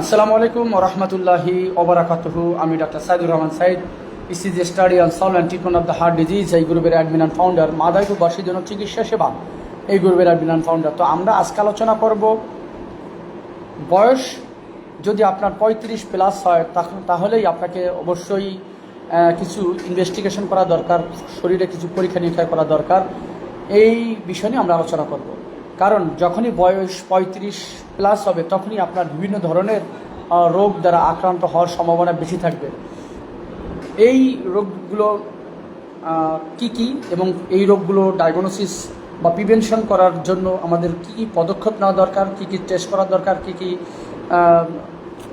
আসসালামু আলাইকুম রহমতুল্লাহি ওবরাকাতুহু আমি doctor Saidur Rahman Sayed ECG study on solve and treatment of the heart disease এই গ্রুপের অ্যাডমিন অ্যান্ড ফাউন্ডার মাদারীপুরবাসীর জন্য চিকিৎসা সেবা, এই গ্রুপের অ্যাডমিন অ্যান্ড ফাউন্ডার তো আমরা আজকে আলোচনা করব বয়স, যদি আপনার পঁয়ত্রিশ প্লাস হয় তাহলেই আপনাকে অবশ্যই কিছু ইনভেস্টিগেশন করা দরকার, শরীরে কিছু পরীক্ষা নিরীক্ষা করা দরকার। এই বিষয় নিয়ে আমরা আলোচনা করব। কারণ যখনই বয়স পঁয়ত্রিশ প্লাস হবে, তখনই আপনার বিভিন্ন ধরনের রোগ দ্বারা আক্রান্ত হওয়ার সম্ভাবনা বেশি থাকবে। এই রোগগুলো কি কি এবং এই রোগগুলো ডায়াগনোসিস বা প্রিভেনশন করার জন্য আমাদের কি কী পদক্ষেপ নেওয়া দরকার, কি কি টেস্ট করা দরকার, কি কি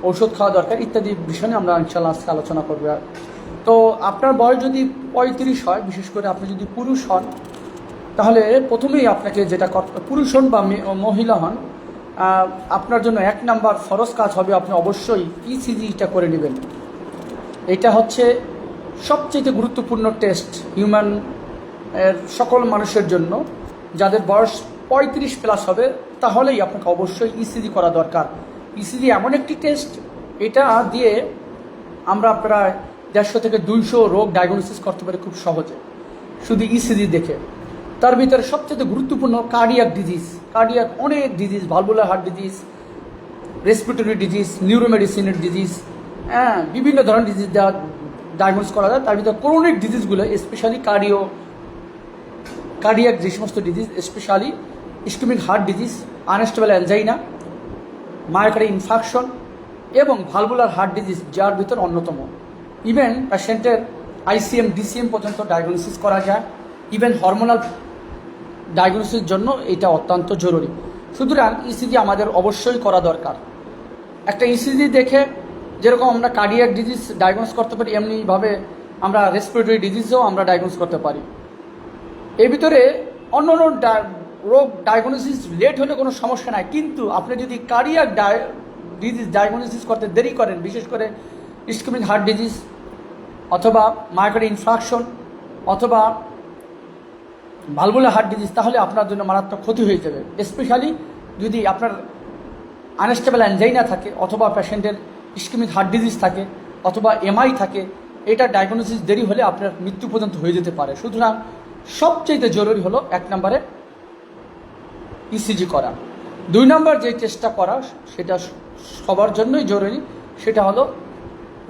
ঔষধ খাওয়া দরকার ইত্যাদি বিষয় আমরা ইনশাল্লাহ আজকে আলোচনা করব। তো আপনার বয়স যদি পঁয়ত্রিশ হয়, বিশেষ করে আপনি যদি পুরুষ হন তাহলে প্রথমেই আপনাকে যেটা পুরুষ হন বা মহিলা হন আপনার জন্য এক নাম্বার ফরজ কাজ হবে আপনি অবশ্যই ইসিজিটা করে নেবেন। এটা হচ্ছে সবচেয়ে গুরুত্বপূর্ণ টেস্ট হিউম্যান এর সকল মানুষের জন্য। যাদের বয়স পঁয়ত্রিশ প্লাস হবে, তাহলেই আপনাকে অবশ্যই ইসিজি করা দরকার। ইসিজি এমন একটি টেস্ট এটা দিয়ে আমরা প্রায় দেড়শো থেকে দুইশো রোগ ডায়াগনোসিস করতে পারি খুব সহজে। শুধু ইসিজি দেখে। তার ভিতরে সবচেয়ে গুরুত্বপূর্ণ কার্ডিয়াক ডিজিজ কার্ডিয়াক অনেক disease valvular heart disease respiratory disease নিউরোমেডিসিনের disease হ্যাঁ বিভিন্ন ধরনের ডিজিজ দেওয়া ডায়াগনোস করা যায়। তার ভিতরে ক্রনিক ডিজিজগুলো স্পেশালি কার্ডিও কার্ডিয়াক যে সমস্ত disease specially ischaemic heart disease unstable angina myocardial infarction এবং ভালভুলার হার্ট ডিজিজ যার ভিতর অন্যতম। ইভেন পেশেন্টের আইসিএম ডিসিএম পর্যন্ত ডায়াগনোসিস করা যায়। ইভেন হরমোনাল ডায়াগনোসিসের জন্য এটা অত্যন্ত জরুরি। সুতরাং ইসিজি আমাদের অবশ্যই করা দরকার। একটা ইসিজি দেখে যেরকম আমরা কার্ডিয়াক ডিজিজ ডায়াগনোস করতে পারি, এমনিভাবে আমরা রেসপিরেটরি ডিজিজও আমরা ডায়াগনোস করতে পারি। এর ভিতরে অন্য অন্য রোগ ডায়াগনোসিস লেট হলে কোনো সমস্যা নাই। কিন্তু আপনি যদি কার্ডিয়াক ডিজিজ ডায়াগনোসিস করতে দেরি করেন, বিশেষ করে স্কিমিক হার্ট ডিজিজ অথবা মার্কেট ইনফ্রাকশন অথবা ভালভুলা হার্ট ডিজিজ তাহলে আপনার জন্য মারাত্মক ক্ষতি হয়ে যাবে। স্পেশালি যদি আপনার আনস্টেবল অ্যানজাইনা থাকে অথবা পেশেন্টের ইস্কিমিক হার্ট ডিজিজ থাকে অথবা এমআই থাকে, এটা ডায়াগনোসিস দেরি হলে আপনার মৃত্যু পর্যন্ত হয়ে যেতে পারে। সুতরাং সবচেয়ে জরুরি হলো এক নম্বরে ইসিজি করা। দুই নম্বর যে চেষ্টা করা, সেটা সবার জন্যই জরুরি, সেটা হলো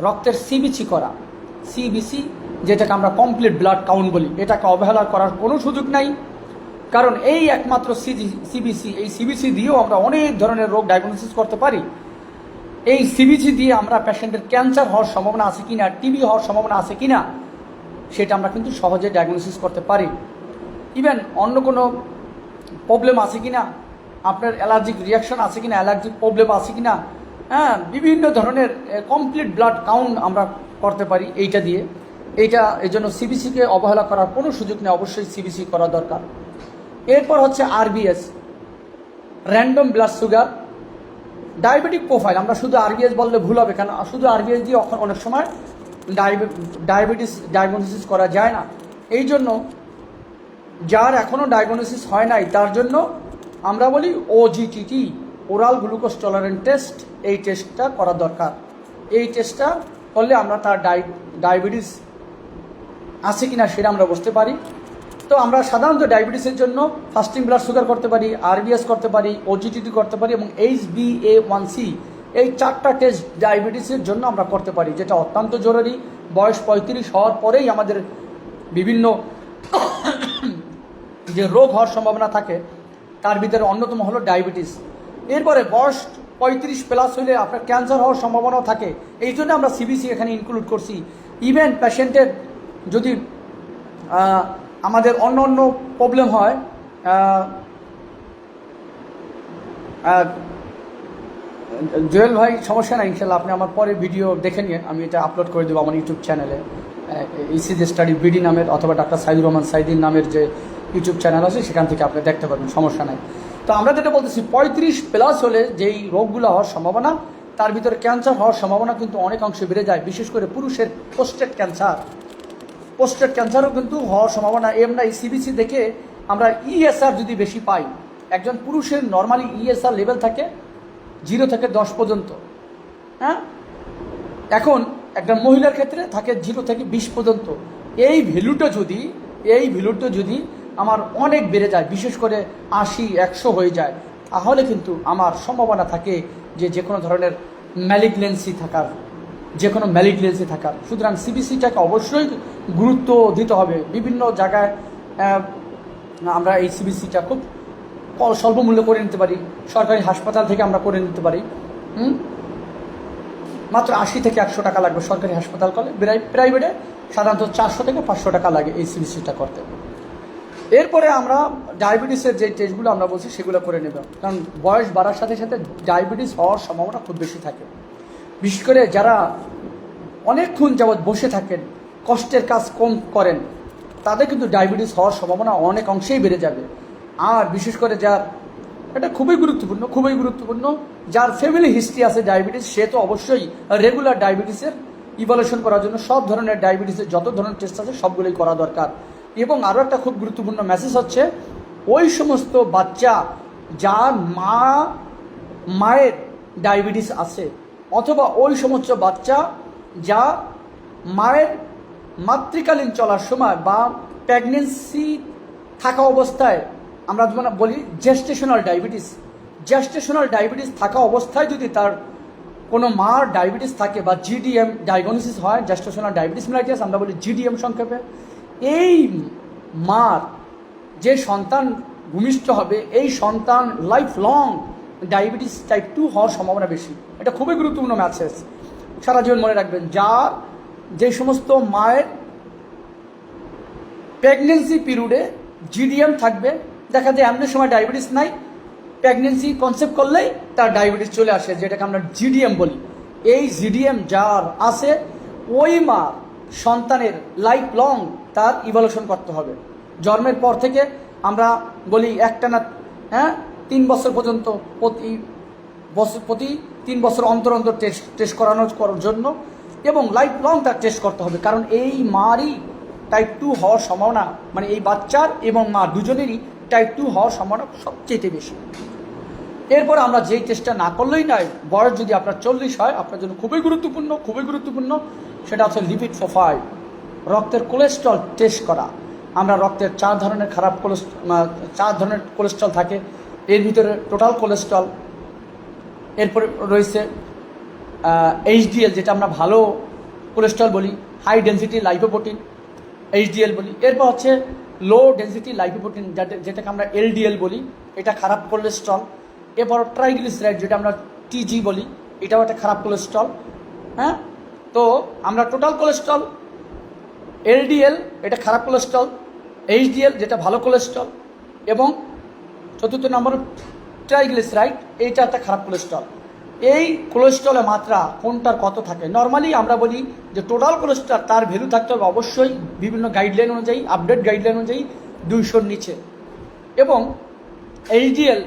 রক্তের সিবিসি করা। সিবিসি যেটাকে আমরা কমপ্লিট ব্লাড কাউন্ট বলি। এটাকে অবহেলা করার কোনো সুযোগ নাই। কারণ এই একমাত্র সিজি সিবিসি এই সিবিসি দিয়েও আমরা অনেক ধরনের রোগ ডায়াগনোসিস করতে পারি। এই সিবিসি দিয়ে আমরা পেশেন্টের ক্যান্সার হওয়ার সম্ভাবনা আছে কিনা টিবি হওয়ার সম্ভাবনা আছে কিনা, সেটা আমরা কিন্তু সহজে ডায়াগনোসিস করতে পারি। ইভেন অন্য কোনো প্রবলেম আছে কিনা, আপনার অ্যালার্জিক রিয়াকশন আছে কিনা অ্যালার্জিক প্রবলেম আছে কিনা হ্যাঁ বিভিন্ন ধরনের কমপ্লিট ব্লাড কাউন্ট আমরা করতে পারি এইটা দিয়ে। এইটা, এই জন্য সিবিসিকে অবহেলা করার কোনো সুযোগ নেই, অবশ্যই সিবিসি করা দরকার। এরপর হচ্ছে RBS random blood sugar diabetic profile আমরা শুধু আরবিএস বললে ভুল হবে, কেন শুধু আরবিএস দিয়ে অনেক সময় ডায়াবেটিস ডায়াগনোসিস করা যায় না। এই জন্য যার এখনও ডায়াগনোসিস হয় নাই, তার জন্য আমরা বলি OGTT oral glucose tolerant test এই টেস্টটা করা দরকার। এই টেস্টটা করলে আমরা তার ডায়াবেটিস আছে কি না সেটা আমরা বুঝতে পারি। তো আমরা সাধারণত ডায়াবেটিসের জন্য ফাস্টিং ব্লাড সুগার করতে পারি আরবিএস করতে পারি ওজিটিটি করতে পারি এবং H B A one C এই চারটা টেস্ট ডায়াবেটিসের জন্য আমরা করতে পারি, যেটা অত্যন্ত জরুরি। বয়স পঁয়ত্রিশ হওয়ার পরেই আমাদের বিভিন্ন যে রোগ হওয়ার সম্ভাবনা থাকে, তার ভিতরে অন্যতম হলো ডায়াবেটিস। এরপরে বয়স পঁয়ত্রিশ প্লাস হলে আপনার ক্যান্সার হওয়ার সম্ভাবনাও থাকে। এই জন্য আমরা সিবিসি এখানে ইনক্লুড করছি। ইভেন পেশেন্টের যদি আমাদের অন্য অন্য প্রবলেম হয় জুয়েল ভাই, সমস্যা নাই, ইনশাল্লাহ আপনি আমার পরে ভিডিও দেখে নিয়ে, আমি এটা আপলোড করে দেবো আমার ইউটিউব চ্যানেলে ইসিজি স্টাডি বিডি নামের অথবা ডাক্তার সাইদুর রহমান সাইদিন নামের যে ইউটিউব চ্যানেল আছে, সেখান থেকে আপনি দেখতে পারবেন, সমস্যা নাই। তো আমরা যেটা বলতেছি, পঁয়ত্রিশ প্লাস হলে যেই রোগগুলো হওয়ার সম্ভাবনা, তার ভিতরে ক্যান্সার হওয়ার সম্ভাবনা কিন্তু অনেক অংশে বেড়ে যায়, বিশেষ করে পুরুষের পোস্টেট ক্যান্সার পোস্টেট ক্যান্সারও কিন্তু হওয়ার সম্ভাবনা। এমনা এই সিবিসি দেখে আমরা ইএসআর যদি বেশি পাই, একজন পুরুষের নর্মালি ইএসআর লেভেল থাকে জিরো থেকে দশ পর্যন্ত। হ্যাঁ? এখন একটা মহিলার ক্ষেত্রে থাকে জিরো থেকে বিশ পর্যন্ত। এই ভ্যালুটা যদি, এই ভ্যালুটা যদি আমার অনেক বেড়ে যায়, বিশেষ করে আশি, একশো হয়ে যায়, তাহলে কিন্তু আমার সম্ভাবনা থাকে যে যে কোনো ধরনের ম্যালিগনেন্সি থাকার। যে কোনো ম্যালিগনেন্সি থাকার। সুতরাং সিবিসিটাকে অবশ্যই গুরুত্ব দিতে হবে। বিভিন্ন জায়গায় আমরা এই সিবিসিটা খুব স্বল্প মূল্য করে নিতে পারি। সরকারি হাসপাতাল থেকে আমরা করে নিতে পারি। মাত্র আশি থেকে একশো টাকা লাগবে সরকারি হাসপাতাল করলে প্রাই- প্রাইভেটে সাধারণত চারশো থেকে পাঁচশো টাকা লাগে এই সিবিসিটা করতে। এরপরে আমরা ডায়াবেটিসের যে টেস্টগুলো আমরা বলছি, সেগুলো করে নেব। কারণ বয়স বাড়ার সাথে সাথে ডায়াবেটিস হওয়ার সম্ভাবনা খুব বেশি থাকে। বিশেষ করে যারা অনেকক্ষণ যাবৎ বসে থাকেন, কষ্টের কাজ কম করেন, তাদের কিন্তু ডায়াবেটিস হওয়ার সম্ভাবনা অনেক অংশেই বেড়ে যাবে। আর বিশেষ করে যার, এটা খুবই গুরুত্বপূর্ণ খুবই গুরুত্বপূর্ণ, যার ফ্যামিলি হিস্ট্রি আছে ডায়াবেটিস, সে তো অবশ্যই রেগুলার ডায়াবেটিসের ইভলিউশন করার জন্য সব ধরনের ডায়াবেটিসের যত ধরনের টেস্ট আছে সবগুলোই করা দরকার। এবং আরও একটা খুব গুরুত্বপূর্ণ মেসেজ হচ্ছে, ওই সমস্ত বাচ্চা যার মা, মায়ের ডায়াবেটিস আছে অথবা ওই সমস্ত বাচ্চা যা মায়ের মাতৃকালীন চলার সময় বা প্রেগনেন্সি থাকা অবস্থায়, আমরা যেমন বলি জেস্টেশনাল ডায়াবেটিস জেস্টেশনাল ডায়াবেটিস থাকা অবস্থায় যদি তার কোনো মার ডায়াবেটিস থাকে বা জিডিএম ডায়াগনোসিস হয় জেস্টেশনাল ডায়াবেটিস মেলাইটিস আমরা বলি জিডিএম সংক্ষেপে, এই মার যে সন্তান ভূমিষ্ঠ হবে, এই সন্তান life long diabetes type two হওয়ার সম্ভাবনা বেশি। এটা খুবই গুরুত্বপূর্ণ ম্যাসেজ সারা জীবন মনে রাখবেন, যা যে সমস্ত মায়ের প্রেগনেন্সি পিরিয়ডে জিডিএম থাকবে, দেখা যায় এমন সময় ডায়াবেটিস নাই প্রেগনেন্সি কনসেপ্ট করলেই তার ডায়াবেটিস চলে আসে, যেটাকে আমরা জিডিএম বলি। এই জিডিএম যার আছে, ওই মা সন্তানের লাইফ লং তার ইভলিউশন করতে হবে। জন্মের পর থেকে আমরা বলি একটানা হ্যাঁ? তিন বছর পর্যন্ত প্রতি বছর প্রতি তিন বছর অন্তর অন্তর টেস্ট টেস্ট করানো, করার জন্য এবং লাইফ লং তার টেস্ট করতে হবে। কারণ এই মারই টাইপ টু হওয়ার সম্ভাবনা মানে এই বাচ্চার এবং মা দুজনেরই টাইপ টু হওয়ার সম্ভাবনা সবচেয়ে বেশি। এরপর আমরা যেই টেস্টটা না করলেই নয়, বয়স যদি আপনার চল্লিশ হয়, আপনার জন্য খুবই গুরুত্বপূর্ণ খুবই গুরুত্বপূর্ণ, সেটা হচ্ছে লিপিড প্রোফাইল রক্তের কোলেস্ট্রল টেস্ট করা। আমরা রক্তের চার ধরনের খারাপ কোলেস্ট্রল চার ধরনের কোলেস্ট্রল থাকে। এর ভিতরে টোটাল কোলেস্ট্রল এরপরে রয়েছে এইচডিএল যেটা আমরা ভালো কোলেস্ট্রল বলি হাই ডেন্সিটি লাইপোপ্রোটিন এইচডিএল বলি। এরপর হচ্ছে লো ডেন্সিটি লাইপোপ্রোটিন যেটাকে আমরা এলডিএল বলি, এটা খারাপ কোলেস্ট্রল এরপর ট্রাইগ্লিসারাইড যেটা আমরা টিজি বলি, এটাও একটা খারাপ কোলেস্ট্রল হ্যাঁ? তো আমরা টোটাল কোলেস্ট্রল এলডিএল এটা খারাপ কোলেস্ট্রল এইচডিএল যেটা ভালো কোলেস্ট্রল এবং চতুর্থ নম্বর ট্রাইগ্লিসারাইড এইটা একটা খারাপ কোলেস্ট্রল এই কোলেস্ট্রলের মাত্রা কোনটার কত থাকে? নর্মালি আমরা বলি যে টোটাল কোলেস্ট্রল তার ভ্যালু থাকতে হবে অবশ্যই বিভিন্ন গাইডলাইন অনুযায়ী আপডেট গাইডলাইন অনুযায়ী দুইশোর নিচে। এবং এইচডিএল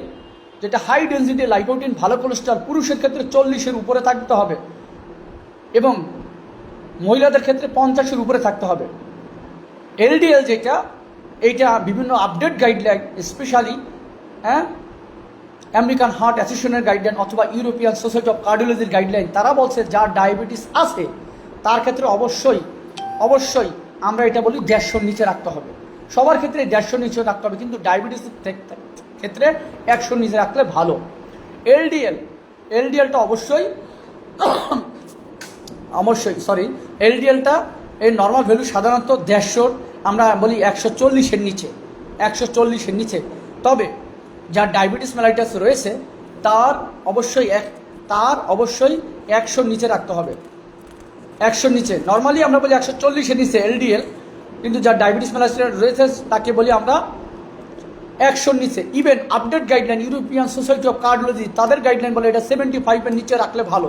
যেটা হাই ডেন্সিটি লাইপোটিন ভালো কোলেস্ট্রল পুরুষের ক্ষেত্রে চল্লিশের উপরে থাকতে হবে এবং মহিলাদের ক্ষেত্রে পঞ্চাশের উপরে থাকতে হবে। এলডিএল যেটা, এইটা বিভিন্ন আপডেট গাইডলাইন স্পেশালি হ্যাঁ? আমেরিকান হার্ট অ্যাসোসিয়েশনের গাইডলাইন অথবা ইউরোপিয়ান সোসাইটি অফ কার্ডিওলজির গাইডলাইন তারা বলছে যার ডায়াবেটিস আছে, তার ক্ষেত্রে অবশ্যই অবশ্যই আমরা এটা বলি দেড়শোর নিচে রাখতে হবে। সবার ক্ষেত্রে দেড়শোর নিচে রাখতে হবে, কিন্তু ডায়াবেটিসের ক্ষেত্রে একশোর নিচে রাখলে ভালো। এলডিএল এলডিএলটা অবশ্যই অবশ্যই সরি এলডিএলটা এর নর্মাল ভ্যালু সাধারণত দেড়শোর, আমরা বলি একশো চল্লিশের নিচে, একশো চল্লিশের নিচে। তবে যার ডায়াবেটিস মেলাইটাস রয়েছে, তার অবশ্যই এক, তার অবশ্যই একশোর নিচে রাখতে হবে। একশোর নিচে। নর্মালি আমরা বলি একশো চল্লিশের নিচে এলডিএল কিন্তু যার ডায়াবেটিস মেলাইটাস রয়েছে, তাকে বলি আমরা একশোর নিচে। Even update guideline European society of cardiology তাদের গাইডলাইন বলে এটা সেভেন্টি ফাইভের নিচে রাখলে ভালো।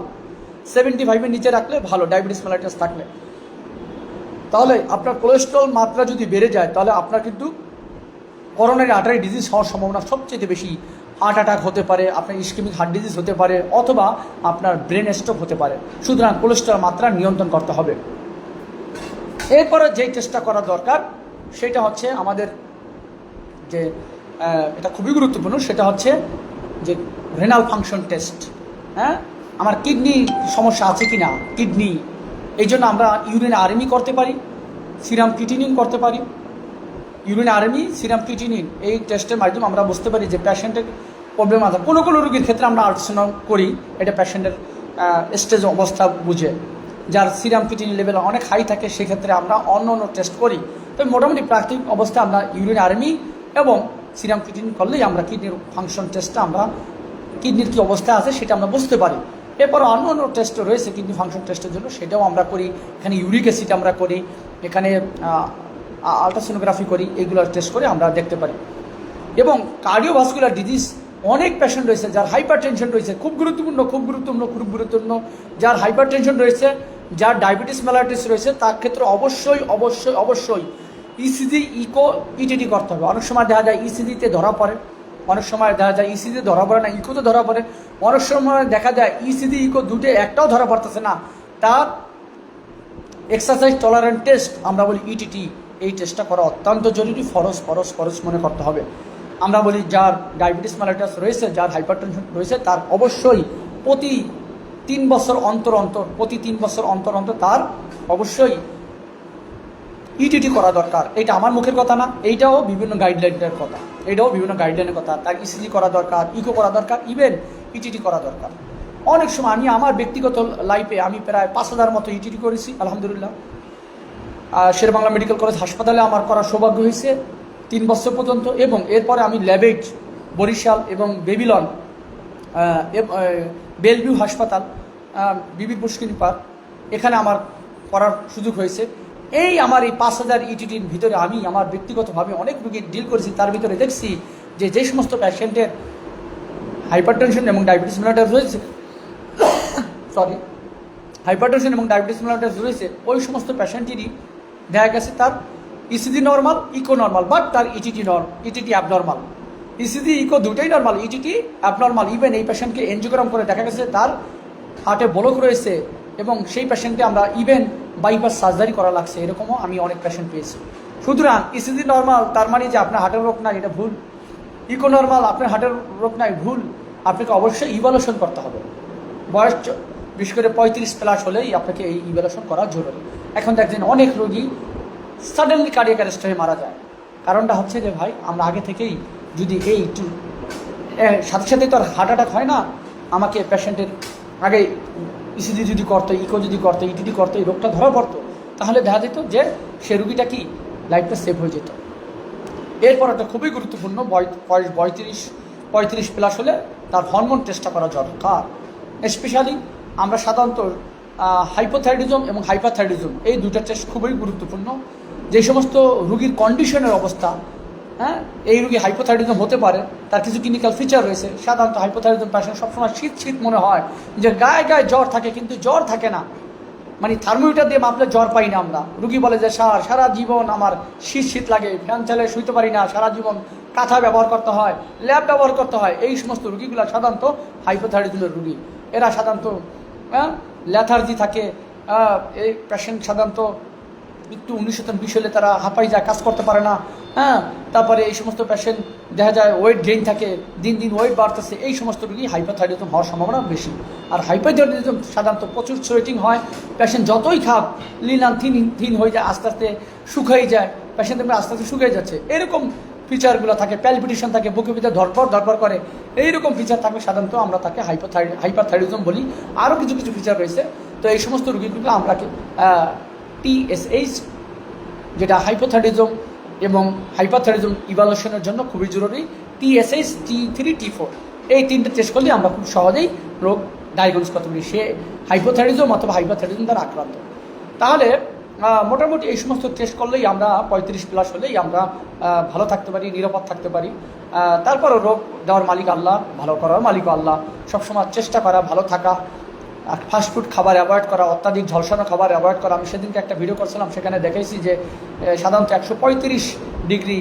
সেভেন্টি ফাইভের নিচে রাখলে ভালো, ডায়াবেটিস মেলাইটাস থাকলে। তাহলে আপনার কোলেস্ট্রল মাত্রা যদি বেড়ে যায়, তাহলে আপনার কিন্তু করোনারি আর্টারি ডিজিজ হওয়ার সম্ভাবনা সবচেয়ে বেশি হার্ট অ্যাটাক হতে পারে, আপনার ইস্কেমিক হার্ট ডিজিজ হতে পারে, অথবা আপনার ব্রেন স্ট্রোক হতে পারে। সুতরাং কোলেস্ট্রল মাত্রা নিয়ন্ত্রণ করতে হবে। এরপরে যেই চেষ্টা করা দরকার, সেটা হচ্ছে আমাদের যে এটা খুবই গুরুত্বপূর্ণ, সেটা হচ্ছে যে রেনাল ফাংশন টেস্ট হ্যাঁ? আমার কিডনি সমস্যা আছে কি না কিডনি এই জন্য আমরা ইউরিন আর্মি করতে পারি সিরাম কিটিনিন করতে পারি। ইউরিন আর্মি সিরাম কিটিনিন এই টেস্টের মাধ্যমে আমরা বুঝতে পারি যে প্যাশেন্টের প্রবলেম আছে। কোনো কোনো রোগীর ক্ষেত্রে আমরা আলোচনা করি, এটা প্যাশেন্টের স্টেজ অবস্থা বুঝে। যার সিরাম কিটিনিন লেভেল অনেক হাই থাকে, সেক্ষেত্রে আমরা অন্য অন্য টেস্ট করি। তবে মোটামুটি প্রাথমিক অবস্থায় আমরা ইউরিন আর্মি এবং সিরাম কিটিনিন করলেই আমরা কিডনির ফাংশন টেস্টটা আমরা, কিডনির কী অবস্থা আছে সেটা আমরা বুঝতে পারি। এরপর অন্য অন্য টেস্ট রয়েছে, কিডনি ফাংশন টেস্টের জন্য, সেটাও আমরা করি। এখানে ইউরিক অ্যাসিড আমরা করি। এখানে আলট্রাসোনোগ্রাফি করি এগুলো টেস্ট করে আমরা দেখতে পারি। এবং কার্ডিওভাস্কুলার ডিজিজ অনেক পেশেন্ট রয়েছে যার হাইপার টেনশন রয়েছে, খুব গুরুত্বপূর্ণ খুব গুরুত্বপূর্ণ খুব গুরুত্বপূর্ণ, যার হাইপার টেনশন রয়েছে, যার ডায়াবেটিস মেলাইটিস রয়েছে, তার ক্ষেত্রে অবশ্যই অবশ্যই অবশ্যই ইসিজি ইকো ইটিডি করতে হবে। অনেক সময় দেখা যায় ইসিজিতে ধরা পড়ে, অনেক সময় দেখা যায় ইসিজি ধরা পড়ে না ইকোতে ধরা পড়ে। অনেক সময় দেখা যায় ইসিজি ইকো দুটো একটাও ধরা পড়তেছে না। তার এক্সারসাইজ টলারেন্ট টেস্ট আমরা বলি ইটিটি এই টেস্টটা করা অত্যন্ত জরুরি। ফরস ফরস ফরস মনে করতে হবে। আমরা বলি যার ডায়াবেটিস ম্যালাইটাস রয়েছে, যার হাইপারটেনশন রয়েছে, তার অবশ্যই প্রতি তিন বছর অন্তর অন্তর, প্রতি তিন বছর অন্তর অন্তর তার অবশ্যই ইটিটি করা দরকার। এটা আমার মুখের কথা না, এইটাও বিভিন্ন গাইডলাইনের কথা। এটাও বিভিন্ন গাইডলাইনের কথা। তার ইসিজি করা দরকার ইকো করা দরকার ইভেন ইটিটি করা দরকার। অনেক সময় আমি আমার ব্যক্তিগত লাইফে আমি প্রায় পাঁচ হাজার মতো ইটিটি করেছি, আলহামদুলিল্লাহ। শেরবাংলা মেডিকেল কলেজ হাসপাতালে আমার করার সৌভাগ্য হয়েছে। তিন বছর পর্যন্ত এবং এরপরে আমি ল্যাবেট বরিশাল এবং বেবিলন বেলভিউ হাসপাতাল বিবি পুষ্কিনী পার্ক, এখানে আমার করার সুযোগ হয়েছে। এই আমার এই পাঁচ হাজার ইটিটির ভিতরে আমি আমার ব্যক্তিগতভাবে অনেক রুগী ডিল করেছি। তার ভিতরে দেখছি যে যে সমস্ত প্যাশেন্টের হাইপারটেনশন এবং ডায়াবেটিস মেলাটাস রয়েছে সরি হাইপারটেনশন এবং ডায়াবেটিস মেলাটাস রয়েছে, ওই সমস্ত প্যাশেন্টেরই দেখা গেছে তার ECG normal echo normal but তার ETT norm ETT abnormal ECG echo দুটোই নর্মাল ইটিটি অ্যাবনর্মাল ইভেন এই পেশেন্টকে এনজিওগ্রাম করে দেখা গেছে তার হার্টে ব্লক রয়েছে এবং সেই পেশেন্টকে আমরা ইভেন বাইপাস সার্জারি করা লাগছে, এরকমও আমি অনেক পেশেন্ট পেয়েছি। সুতরাং ইসিজি নর্মাল তার মানে যে আপনার হার্টের রোগ নাই, এটা ভুল। ইকো নর্মাল আপনার হার্টের রোগ নাই, ভুল। আপনাকে অবশ্যই ইভালুয়েশন করতে হবে। বয়স বিশেষ করে পঁয়ত্রিশ প্লাস হলেই আপনাকে এই ইভালুয়েশন করা জরুরি। এখন দেখছেন অনেক রোগী সাডেনলি কার্ডিয়াক অ্যারেস্ট হয়ে মারা যায়। কারণটা হচ্ছে যে ভাই, আমরা আগে থেকেই যদি এই সাথে সাথে তো আর হার্ট অ্যাটাক হয় না, আমাকে পেশেন্টের আগে ইসিজি যদি করতো ইকো যদি করতো ইটিডি করতো, এই রোগটা ধরা পড়তো, তাহলে দেখা যেত যে সে রুগীটা কি লাইফটা সেভ হয়ে যেত। এরপর একটা খুবই গুরুত্বপূর্ণ বয়- বয়স পঁয়ত্রিশ পঁয়ত্রিশ প্লাস হলে তার হরমোন টেস্টটা করা দরকার। স্পেশালি আমরা সাধারণত হাইপোথাইডিজম এবং হাইপাথাইডিজম এই দুটা টেস্ট খুবই গুরুত্বপূর্ণ। যে সমস্ত রুগীর কন্ডিশনের অবস্থা হ্যাঁ এই রুগী হাইপোথাইডিজম হতে পারে, তার কিছু ক্লিনিক্যাল ফিচার রয়েছে, সাধারণত হাইপোথাইডিজম পেশেন্ট সবসময় শীত শীত মনে হয় যে গায়ে গায়ে জ্বর থাকে কিন্তু জ্বর থাকে না। মানে থার্মোমিটার দিয়ে মাপলে জ্বর পাই না আমরা। রুগী বলে যে সার সারা জীবন আমার শীত শীত লাগে, ফ্যান চালে শুইতে পারি না, সারা জীবন কাঁথা ব্যবহার করতে হয়, ল্যাব ব্যবহার করতে হয়। এই সমস্ত রুগীগুলো সাধারণত হাইপোথাইরয়েডের রুগী। এরা সাধারণত হ্যাঁ ল্যাথার্জি থাকে এই পেশেন্ট সাধারণত একটু উনিশ শতাংশ বিষ হলে তারা হাঁপাই যায়, কাজ করতে পারে না হ্যাঁ? তারপরে এই সমস্ত পেশেন্ট দেখা যায় ওয়েট গেইন থাকে, দিন দিন ওয়েট বাড়তেছে, এই সমস্ত রোগী হাইপারথাইরয়েডিজম হওয়ার সম্ভাবনা বেশি। আর হাইপারথাইরয়েডিজম সাধারণত প্রচুর সোয়েটিং হয় পেশেন্ট যতই খাক লিনান থিন থিন হয়ে যায়, আস্তে আস্তে শুকাই যায়। পেশেন্ট দেখবে আস্তে আস্তে শুকিয়ে যাচ্ছে। এরকম ফিচারগুলো থাকে প্যালপিটেশন থাকে, বুকে ভিতরে ধরপর ধরপর করে। এইরকম ফিচার থাকলে সাধারণত আমরা তাকে হাইপারথাইড হাইপারথাইরিজম বলি। আরও কিছু কিছু ফিচার রয়েছে। তো এই সমস্ত রোগীগুলো আমরা টিএসএইচ যেটা হাইপোথাইডিজম এবং হাইপাথাইডিজম ইভালুয়েশনের জন্য খুবই জরুরি TSH T three T four এই তিনটে টেস্ট করলে আমরা খুব সহজেই রোগ ডায়াগনোস করতে পারি। সে হাইপোথাইডিজম অথবা হাইপাথাইডিজম দ্বারা আক্রান্ত। তাহলে মোটামুটি এই সমস্ত টেস্ট করলেই আমরা পঁয়ত্রিশ প্লাস হলেই আমরা ভালো থাকতে পারি, নিরাপদ থাকতে পারি। তারপরও রোগ দেওয়ার মালিক আল্লাহ, ভালো করার মালিক আল্লাহ। সবসময় চেষ্টা করা, ভালো থাকা। আর ফাস্টফুড খাবার অ্যাভয়েড করা, অত্যাধিক ঝলসানো খাবার অ্যাভয়েড করা। আমি সেদিনকে একটা ভিডিও করছিলাম, সেখানে দেখেছি যে সাধারণত একশো পঁয়ত্রিশ ডিগ্রি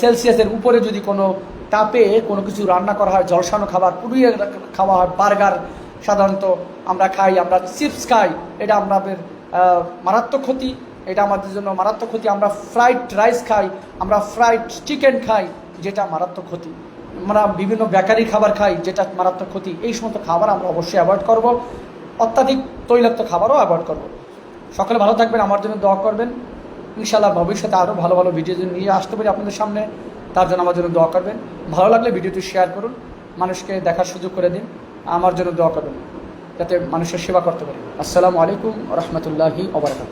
সেলসিয়াসের উপরে যদি কোনো তাপে কোনো কিছু রান্না করা হয়, ঝলসানো খাবার, পুড়িয়ে খাওয়া হয়, বার্গার সাধারণত আমরা খাই, আমরা চিপস খাই, এটা আমাদের মারাত্মক ক্ষতি। এটা আমাদের জন্য মারাত্মক ক্ষতি। আমরা ফ্রাইড রাইস খাই, আমরা ফ্রাইড চিকেন খাই, যেটা মারাত্মক ক্ষতি। আমরা বিভিন্ন বেকারি খাবার খাই, যেটা মারাত্মক ক্ষতি। এই সমস্ত খাবার আমরা অবশ্যই অ্যাভয়েড করব। অত্যাধিক তৈলাক্ত খাবারও অ্যাভয়েড করব। সকলে ভালো থাকবেন, আমার জন্য দোয়া করবেন। ইনশাল্লাহ ভবিষ্যতে আরও ভালো ভালো ভিডিও নিয়ে আসতে পারি আপনাদের সামনে। তার জন্য আমার জন্য দোয়া করবেন। ভালো লাগলে ভিডিওটি শেয়ার করুন। মানুষকে দেখার সুযোগ করে দিন। আমার জন্য দোয়া করবেন। যাতে মানুষের সেবা করতে পারি। আসসালামু আলাইকুম রহমতুল্লাহি ওবরাকাতুহ